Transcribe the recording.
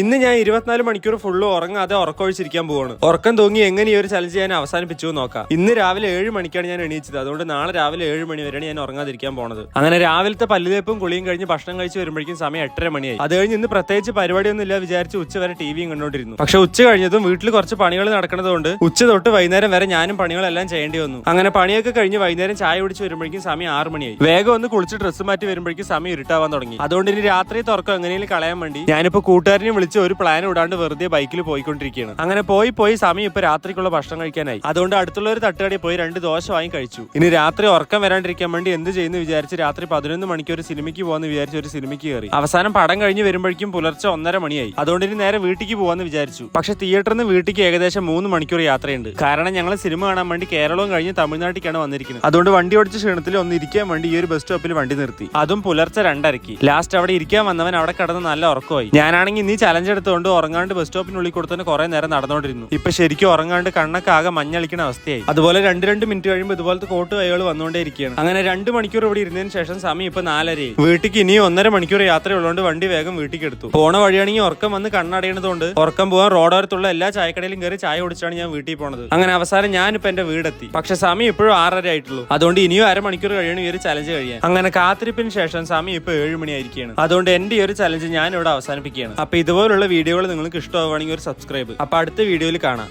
ഇന്ന് ഞാൻ ഇരുപത്തിനാല് മണിക്കൂർ ഫുള്ള് ഉറങ്ങാതെ ഉറക്കമൊഴിച്ചിരിക്കാൻ പോവാണ്. ഉറക്കം തൂങ്ങി എങ്ങനെ ഈ ഒരു ചലഞ്ച് ഞാൻ അവസാനിപ്പിച്ചു നോക്കാം. ഇന്ന് രാവിലെ ഏഴ് മണിക്കാണ് ഞാൻ എണീച്ചത്. അതുകൊണ്ട് നാളെ രാവിലെ ഏഴ് മണി വരെയാണ് ഞാൻ ഉറങ്ങാതിരിക്കാൻ പോണത്. അങ്ങനെ രാവിലത്തെ പല്ലുതേപ്പും കുളിയും കഴിഞ്ഞ് ഭക്ഷണം കഴിച്ച് വരുമ്പോഴേക്കും സമയം എട്ടര മണിയായി. അത് കഴിഞ്ഞ് ഇന്ന് പ്രത്യേകിച്ച് പരിപാടിയൊന്നും ഇല്ല വിചാരിച്ച് ഉച്ച വരെ ടി വിയും കണ്ടോണ്ടിരുന്നു. പക്ഷെ ഉച്ച കഴിഞ്ഞതും വീട്ടിൽ കുറച്ച് പണികൾ നടക്കുന്നതുകൊണ്ട് ഉച്ച തൊട്ട് വൈകുന്നേരം വരെ ഞാനും പണികളെല്ലാം ചെയ്യേണ്ടി വന്നു. അങ്ങനെ പണിയൊക്കെ കഴിഞ്ഞ് വൈകുന്നേരം ചായ കുടിച്ച് വരുമ്പോഴേക്കും സമയം ആറ് മണിയായി. വേഗം ഒന്ന് കുളിച്ച് ഡ്രസ്സ് മാറ്റി വരുമ്പോഴേക്കും സമയം ഇരുട്ടാവാൻ തുടങ്ങി. അതുകൊണ്ട് ഇനി രാത്രി തുറക്കം എങ്ങനെയും കളയാൻ വേണ്ടി ഞാനിപ്പോ കൂട്ടുകാരനെ വിളിച്ച് ഒരു പ്ലാൻ ഇടാണ്ട് വെറുതെ ബൈക്കിൽ പോയിക്കൊണ്ടിരിക്കുകയാണ് അങ്ങനെ പോയി പോയി സമയം ഇപ്പൊ രാത്രിക്കുള്ള ഭക്ഷണം കഴിക്കാനായി. അതുകൊണ്ട് അടുത്തുള്ള ഒരു തട്ടുകടയിൽ പോയി രണ്ട് ദോശ വാങ്ങി കഴിച്ചു. ഇനി രാത്രി ഉറക്കം വരാണ്ടിരിക്കാൻ വേണ്ടി എന്ത് ചെയ്യുന്നു വിചാരിച്ച് രാത്രി പതിനൊന്ന് മണിക്ക് ഒരു സിനിമയ്ക്ക് പോകാന്ന് വിചാരിച്ച് ഒരു സിനിമയ്ക്ക് കയറി. അവസാനം പടം കഴിഞ്ഞ് വരുമ്പോഴേക്കും പുലർച്ചെ ഒന്നര മണിയായി. അതുകൊണ്ട് ഇനി നേരെ വീട്ടിലേക്ക് പോകാന്ന് വിചാരിച്ചു. പക്ഷെ തിയേറ്ററിൽ നിന്ന് വീട്ടിലേക്ക് ഏകദേശം മൂന്ന് മണിക്കൂർ യാത്രയുണ്ട്. കാരണം ഞങ്ങൾ സിനിമ കാണാൻ വേണ്ടി കേരളവും കഴിഞ്ഞ് തമിഴ്നാട്ടിലേക്കാണ് വന്നിരിക്കുന്നത്. അതുകൊണ്ട് വണ്ടി ഓടിച്ച ക്ഷീണത്തിൽ ഒന്ന് ഇരിക്കാൻ വേണ്ടി ഈ ഒരു ബസ് സ്റ്റോപ്പിൽ വണ്ടി നിർത്തി. അതും പുലർച്ചെ രണ്ടരക്ക് ലാസ്റ്റ് അവിടെ ഇരിക്കാൻ വന്നവൻ അവിടെ കിടന്ന് നല്ല ഉറക്കമായി. ഞാനാണെങ്കിൽ നീ ചലഞ്ച് എടുത്തുകൊണ്ട് ഉറങ്ങാണ്ട് ബസ് സ്റ്റോപ്പിനുള്ളിൽ കൊടുത്തന്നെ കുറെ നേരം നടന്നുകൊണ്ടിരുന്നു. ഇപ്പൊ ശരിക്കും ഉറങ്ങാണ്ട് കണ്ണൊക്കെ ആകെ മഞ്ഞളിക്കുന്ന അവസ്ഥയായി. അതുപോലെ രണ്ട് രണ്ട് മിനിറ്റ് കഴിയുമ്പോൾ ഇതുപോലത്തെ കോട്ട് കൈകൾ വന്നുകൊണ്ടേ ഇരിക്കുകയാണ്. അങ്ങനെ രണ്ട് മണിക്കൂർ ഇവിടെ ഇരുന്നതിന് ശേഷം സമയം ഇപ്പൊ നാലരയായി. വീട്ടിക്ക് ഇനി ഒന്നര മണിക്കൂർ യാത്ര ഉള്ളതുകൊണ്ട് വണ്ടി വേഗം വീട്ടിലേക്ക് എടുത്തു. പോണ വഴിയാണെങ്കിൽ ഉറക്കം വന്ന് കണ്ണടയണതുകൊണ്ട് ഉറക്കം പോകാൻ റോഡോരത്തുള്ള എല്ലാ ചായക്കടയിലും കയറി ചായ കുടിച്ചാണ് ഞാൻ വീട്ടിൽ പോണത്. അങ്ങനെ അവസാനം ഞാനിപ്പോ എന്റെ വീടെത്തി. പക്ഷെ സമയം ഇപ്പോഴും ആറര ആയിട്ടുള്ളൂ. അതുകൊണ്ട് ഇനിയും അരമണിക്കൂർ കഴിയണം ഈ ഒരു ചലഞ്ച് കഴിയാൻ. അങ്ങനെ കാത്തിരിപ്പിന് ശേഷം സമയം ഇപ്പൊ ഏഴ് മണിയായിരിക്കുകയാണ്. അതുകൊണ്ട് എന്റെ ഈ ഒരു ചലഞ്ച് ഞാൻ ഇവിടെ അവസാനിപ്പിക്കുകയാണ്. അപ്പൊ ഇതുപോലുള്ള വീഡിയോകൾ നിങ്ങൾക്ക് ഇഷ്ടമാവുകയാണെങ്കിൽ ഒരു സബ്സ്ക്രൈബ് അപ്പോൾ അടുത്ത വീഡിയോയിൽ കാണാം.